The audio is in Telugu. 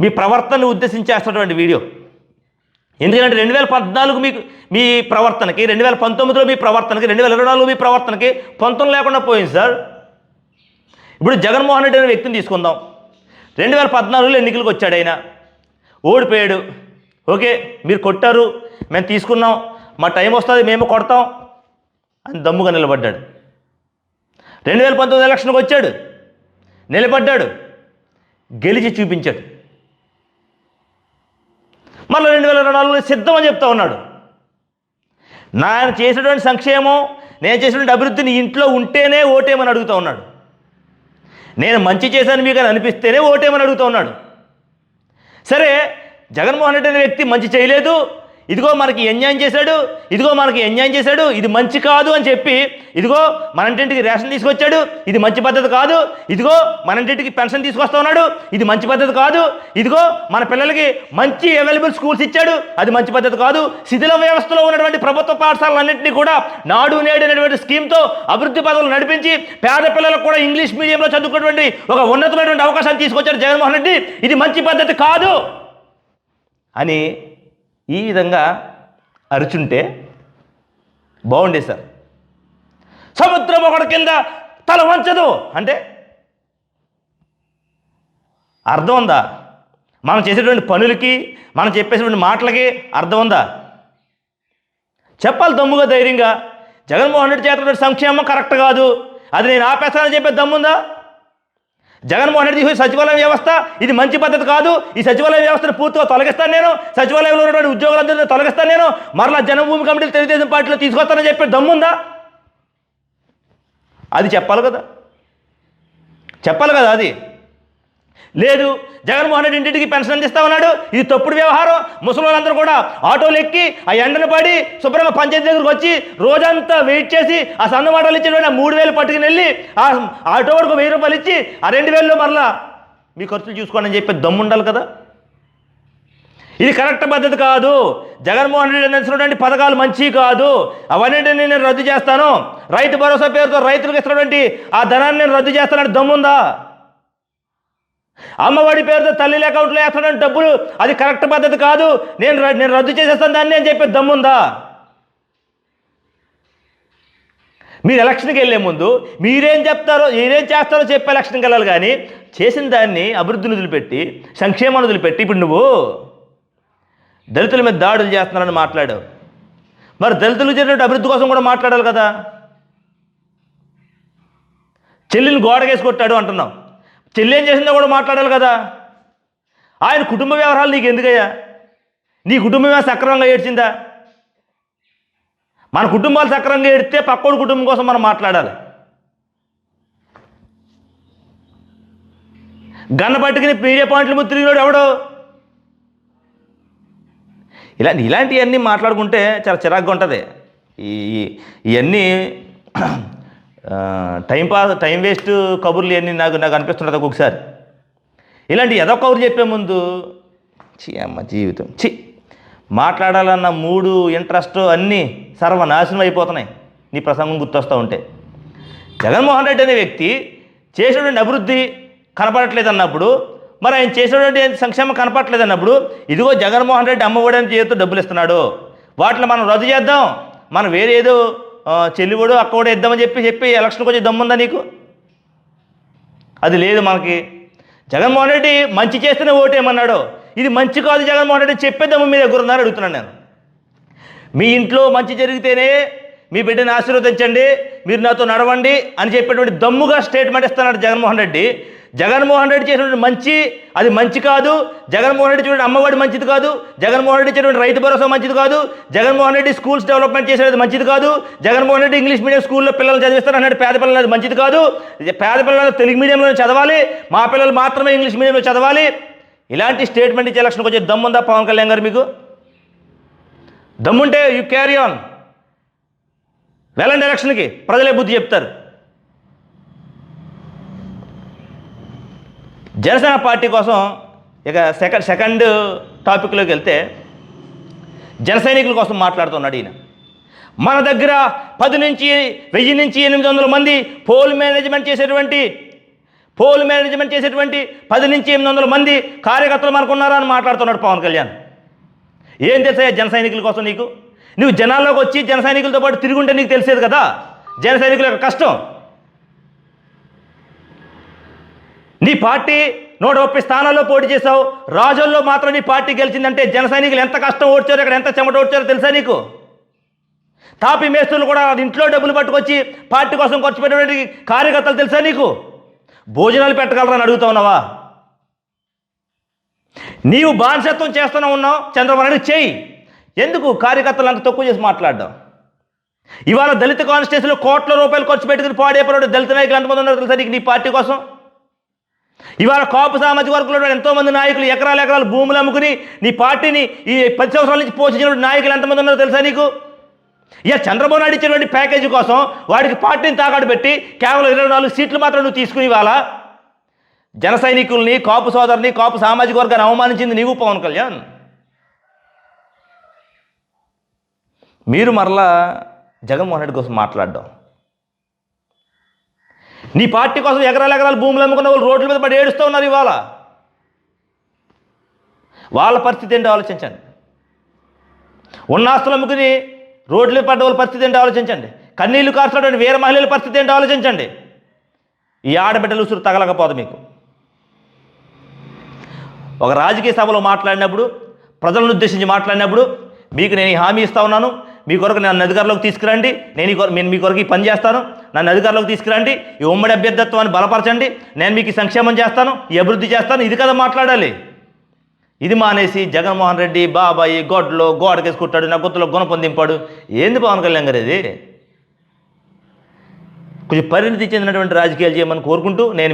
మీ ప్రవర్తనను ఉద్దేశించేస్తున్నటువంటి వీడియో. ఎందుకంటే రెండు వేల పద్నాలుగు మీకు మీ ప్రవర్తనకి రెండు వేల పంతొమ్మిదిలో మీ ప్రవర్తనకి రెండు వేల ఇరవై నాలుగు మీ ప్రవర్తనకి పొంతం లేకుండా పోయింది సార్. ఇప్పుడు జగన్మోహన్ రెడ్డి అనే వ్యక్తిని తీసుకుందాం. రెండు వేల పద్నాలుగులో ఎన్నికలకు వచ్చాడు ఆయన. ఓడిపోయాడు. ఓకే మీరు కొట్టారు మేము తీసుకున్నాం మా టైం వస్తుంది మేము కొడతాం అని దమ్ముగా నిలబడ్డాడు. రెండు వేల పంతొమ్మిది ఎలక్షన్కి వచ్చాడు. నిలబడ్డాడు. గెలిచి చూపించాడు. మళ్ళీ రెండు వేల ఇరవై నాలుగులో సిద్ధం అని చెప్తా ఉన్నాడు. నాయన చేసినటువంటి సంక్షేమం నేను చేసినటువంటి అభివృద్ధిని ఇంట్లో ఉంటేనే ఓటేమని అడుగుతూ ఉన్నాడు. నేను మంచి చేశాను మీకు అని అనిపిస్తేనే ఓటేమని అడుగుతూ ఉన్నాడు. సరే జగన్మోహన్ రెడ్డి అనే వ్యక్తి మంచి చేయలేదు ఇదిగో మనకి ఎంజాయ్ చేశాడు ఇదిగో మనకి ఎంజాయ్ చేశాడు ఇది మంచి కాదు అని చెప్పి ఇదిగో మన ఇంటింటికి రేషన్ తీసుకొచ్చాడు ఇది మంచి పద్ధతి కాదు ఇదిగో మన ఇంటింటికి పెన్షన్ తీసుకొస్తా ఉన్నాడు ఇది మంచి పద్ధతి కాదు ఇదిగో మన పిల్లలకి మంచి అవైలబుల్ స్కూల్స్ ఇచ్చాడు అది మంచి పద్ధతి కాదు శిథిల వ్యవస్థలో ఉన్నటువంటి ప్రభుత్వ పాఠశాలన్నింటినీ కూడా నాడు నేడు అనేటువంటి స్కీమ్తో అభివృద్ధి పదవులు నడిపించి పేద పిల్లలకు కూడా ఇంగ్లీష్ మీడియంలో చదువుకున్నటువంటి ఒక ఉన్నతమైనటువంటి అవకాశాన్ని తీసుకొచ్చాడు జగన్మోహన్ రెడ్డి ఇది మంచి పద్ధతి కాదు అని ఈ విధంగా అరుచుంటే బాగుండేది సార్. సముద్రం ఒకటి కింద తల వంచదు. అంటే అర్థం ఉందా? మనం చేసేటువంటి పనులకి మనం చెప్పేసేటువంటి మాటలకి అర్థం ఉందా? చెప్పాలి దమ్ముగా ధైర్యంగా. జగన్మోహన్ రెడ్డి చేత సంక్షేమం కరెక్ట్ కాదు. అది నేను ఆపేస్తానని చెప్పే దమ్ముందా? జగన్మోహన్ రెడ్డి ఈ సచివాలయం వ్యవస్థ ఇది మంచి పద్ధతి కాదు. ఈ సచివాలయ వ్యవస్థను పూర్తిగా తొలగిస్తాను నేను. సచివాలయంలో ఉన్నటువంటి ఉద్యోగులందరినీ తొలగిస్తాను నేను. మరలా జనభూమి కమిటీలు తెలుగుదేశం పార్టీలో తీసుకొస్తానని చెప్పే దమ్ముందా? అది చెప్పాలి కదా. చెప్పాలి కదా అది. లేదు జగన్మోహన్ రెడ్డి ఇంటింటికి పెన్షన్ అందిస్తా ఉన్నాడు. ఇది తప్పుడు వ్యవహారం. ముసలిందరూ కూడా ఆటోలు ఎక్కి ఆ ఎండను పడి శుభ్రమ పంచాయతీ దగ్గరకు వచ్చి రోజంతా వెయిట్ చేసి ఆ సన్నమాటలు ఇచ్చిన మూడు వేలు పట్టుకుని వెళ్ళి ఆ ఆటో వాడికి వెయ్యి రూపాయలు ఇచ్చి ఆ రెండు వేలలో మరలా మీ ఖర్చులు చూసుకోండి అని చెప్పి దమ్ము ఉండాలి కదా. ఇది కరెక్ట్ పద్ధతి కాదు. జగన్మోహన్ రెడ్డి అందించినటువంటి పథకాలు మంచి కాదు. అవన్నింటినీ నేను రద్దు చేస్తాను. రైతు భరోసా పేరుతో రైతులకు ఇస్తున్నటువంటి ఆ ధనాన్ని నేను రద్దు చేస్తానని దమ్ముందా అమ్మఒడి పేరుతో తల్లి అకౌంట్లో వేస్తాడని డబ్బులు. అది కరెక్ట్ పద్ధతి కాదు. నేను నేను రద్దు చేసేస్తాను దాన్ని అని చెప్పి దమ్ముందా? మీరు ఎలక్షన్కి వెళ్ళే ముందు మీరేం చెప్తారో మీరేం చేస్తారో చెప్పి ఎలక్షన్కి వెళ్ళాలి కానీ చేసిన దాన్ని అభివృద్ధిని వదిలిపెట్టి సంక్షేమాన్ని వదిలిపెట్టి ఇప్పుడు నువ్వు దళితుల మీద దాడులు చేస్తున్నారని మాట్లాడావు. మరి దళితులు చేసినట్టు అభివృద్ధి కోసం కూడా మాట్లాడాలి కదా. చెల్లిని గోడకేసి కొట్టాడు అంటున్నాం చెల్లి ఏం చేసిందో కూడా మాట్లాడాలి కదా. ఆయన కుటుంబ వ్యవహారాలు నీకు ఎందుకయ్యా? నీ కుటుంబమే సక్రమంగా ఏడ్చిందా? మన కుటుంబాలు సక్రమంగా ఏడితే పక్కోడి కుటుంబం కోసం మనం మాట్లాడాలి. గన్న పట్టుకుని మీడియా పాయింట్లు ముద్దు తిరిగినాడు ఎవడో? ఇలాంటి ఇలాంటివన్నీ మాట్లాడుకుంటే చాలా చిరాగ్గా ఉంటుంది. ఈ ఇవన్నీ టైం పాస్ టైం వేస్ట్ కబుర్లు అన్నీ నాకు నాకు అనిపిస్తున్నది ఒక్కొక్కసారి ఇలాంటి ఏదో కబురు చెప్పే ముందు చీ అమ్మ జీవితం చి మాట్లాడాలన్న మూడు ఇంట్రెస్ట్ అన్నీ సర్వనాశనం అయిపోతున్నాయి. నీ ప్రసంగం గుర్తొస్తూ ఉంటే. జగన్మోహన్ రెడ్డి అనే వ్యక్తి చేసినటువంటి అభివృద్ధి కనపడట్లేదు అన్నప్పుడు మరి ఆయన చేసినటువంటి సంక్షేమం కనపడట్లేదు అన్నప్పుడు ఇదిగో జగన్మోహన్ రెడ్డి అమ్మఒడి అని చేతితో డబ్బులు ఇస్తున్నాడు. వాటిని మనం రద్దు చేద్దాం. మనం వేరేదో చెల్లివాడు అక్కడు ఇద్దామని చెప్పి చెప్పి ఎలక్షన్కి వచ్చి దమ్ముందా నీకు? అది లేదు మనకి. జగన్మోహన్ రెడ్డి మంచి చేస్తేనే ఓటేమన్నాడు ఇది మంచి కాదు జగన్మోహన్ రెడ్డి చెప్పే దమ్ము మీ దగ్గర ఉందని అడుగుతున్నాను నేను. మీ ఇంట్లో మంచి జరిగితేనే మీ బిడ్డని ఆశీర్వదించండి మీరు నాతో నడవండి అని చెప్పేటువంటి దమ్ముగా స్టేట్మెంట్ ఇస్తున్నాడు జగన్మోహన్ రెడ్డి. జగన్మోహన్ రెడ్డి చేసినటువంటి మంచి అది మంచి కాదు. జగన్మోహన్ రెడ్డి చూడండి అమ్మఒడి మంచిది కాదు. జగన్మోహన్ రెడ్డి చేసినటువంటి రైతు భరోసా మంచిది కాదు. జగన్మోహన్ రెడ్డి స్కూల్స్ డెవలప్మెంట్ చేసేది మంచిది కాదు. జగన్మోహన్ రెడ్డి ఇంగ్లీష్ మీడియం స్కూల్లో పిల్లలు చదివిస్తారు. అన్నట్టు పేద పిల్లలు అది మంచిది కాదు. పేద పిల్లలు తెలుగు మీడియంలో చదవాలి. మా పిల్లలు మాత్రమే ఇంగ్లీష్ మీడియంలో చదవాలి. ఇలాంటి స్టేట్మెంట్ ఇచ్చే ఎలక్షన్కి వచ్చే దమ్ముందా పవన్ కళ్యాణ్ గారు మీకు? దమ్ముంటే యూ క్యారీ ఆన్ వెళ్ళండి ఎలక్షన్కి. ప్రజలే బుద్ధి చెప్తారు. జనసేన పార్టీ కోసం ఇక సెకండ్ సెకండ్ టాపిక్లోకి వెళ్తే జన సైనికుల కోసం మాట్లాడుతున్నాడు ఈయన. మన దగ్గర పది నుంచి వెయ్యి నుంచి ఎనిమిది వందల మంది పోల్ మేనేజ్మెంట్ చేసేటువంటి పోల్ మేనేజ్మెంట్ చేసేటువంటి పది నుంచి ఎనిమిది వందల మంది కార్యకర్తలు మనకు ఉన్నారా అని మాట్లాడుతున్నాడు పవన్ కళ్యాణ్. ఏం తెలుసా జన సైనికుల కోసం నీకు? నువ్వు జనాల్లోకి వచ్చి జన సైనికులతో పాటు తిరుగుంటే నీకు తెలిసేది కదా? జన సైనికుల యొక్క కష్టం. నీ పార్టీ నూట ముప్పై స్థానాల్లో పోటీ చేసావు రాజుల్లో మాత్రం నీ పార్టీ గెలిచిందంటే జన సైనికులు ఎంత కష్టం ఓడ్చారో ఇక్కడ ఎంత చెమట ఓడ్చారో తెలుసా నీకు? తాపి మేస్తులు కూడా ఇంట్లో డబ్బులు పట్టుకొచ్చి పార్టీ కోసం ఖర్చు పెట్టేటువంటి కార్యకర్తలు తెలుసా నీకు? భోజనాలు పెట్టగలరా అని అడుగుతా ఉన్నావా? నీవు బానిసత్వం చేస్తూనే ఉన్నావు. చంద్రబాబు నాయుడు చేయి ఎందుకు కార్యకర్తలు అంత తక్కువ చేసి మాట్లాడడం? ఇవాళ దళిత కాన్స్టిట్యూన్సీలో కోట్ల రూపాయలు ఖర్చు పెట్టుకుని పాడేపడు దళిత నాయకులు ఎంతమంది ఉన్నారు తెలుసా నీకు నీ పార్టీ కోసం? ఇవాళ కాపు సామాజిక వర్గంలో ఎంతోమంది నాయకులు ఎకరాల ఎకరాలు భూములు అమ్ముకుని నీ పార్టీని ఈ పది సంవత్సరాల నుంచి పోషించిన నాయకులు ఎంతమంది ఉన్నారో తెలుసా నీకు? ఇక చంద్రబాబు నాయుడు ఇచ్చినటువంటి ప్యాకేజీ కోసం వాడికి పార్టీని తాకాడు పెట్టి కేవలం ఇరవై నాలుగు సీట్లు మాత్రం నువ్వు తీసుకుని ఇవాళ జన సైనికుల్ని కాపు సోదరుని కాపు సామాజిక వర్గాన్ని అవమానించింది నీవు పవన్ కళ్యాణ్. మీరు మరలా జగన్మోహన్ రెడ్డి కోసం మాట్లాడడం నీ పార్టీ కోసం ఎకరాల ఎకరాలు భూములు అమ్ముకున్న వాళ్ళు రోడ్ల మీద పడి ఏడుస్తూ ఉన్నారు ఇవాళ. వాళ్ళ పరిస్థితి ఏంటో ఆలోచించండి. ఉన్న ఆస్తులు అమ్ముకుని రోడ్ల మీద పడ్డ వాళ్ళ పరిస్థితి ఏంటో ఆలోచించండి. కన్నీళ్ళు కాస్తున్నటువంటి వీర మహిళల పరిస్థితి ఏంటో ఆలోచించండి. ఈ ఆడబిడ్డలు ఉసురు తగలకపోదు మీకు. ఒక రాజకీయ సభలో మాట్లాడినప్పుడు ప్రజలను ఉద్దేశించి మాట్లాడినప్పుడు మీకు నేను ఈ హామీ ఇస్తా ఉన్నాను. మీ కొరకు నన్ను అధికారంలోకి తీసుకురండి. నేను ఈ కొర- నేను మీ కొరకు ఈ పని చేస్తాను. నన్ను అధికారంలోకి తీసుకురండి. ఈ ఉమ్మడి అభ్యర్థత్వాన్ని బలపరచండి. నేను మీకు సంక్షేమం చేస్తాను. ఈ అభివృద్ధి చేస్తాను. ఇది కదా మాట్లాడాలి. ఇది మానేసి జగన్మోహన్ రెడ్డి బాబాయి గొడ్లో గోడకేసుకుంటాడు నా గుర్తులో గుణపం దింపాడు ఏంది పవన్ కళ్యాణ్ గారు ఇది? కొంచెం పరిణితి చెందినటువంటి రాజకీయాలు చేయమని కోరుకుంటూ నేను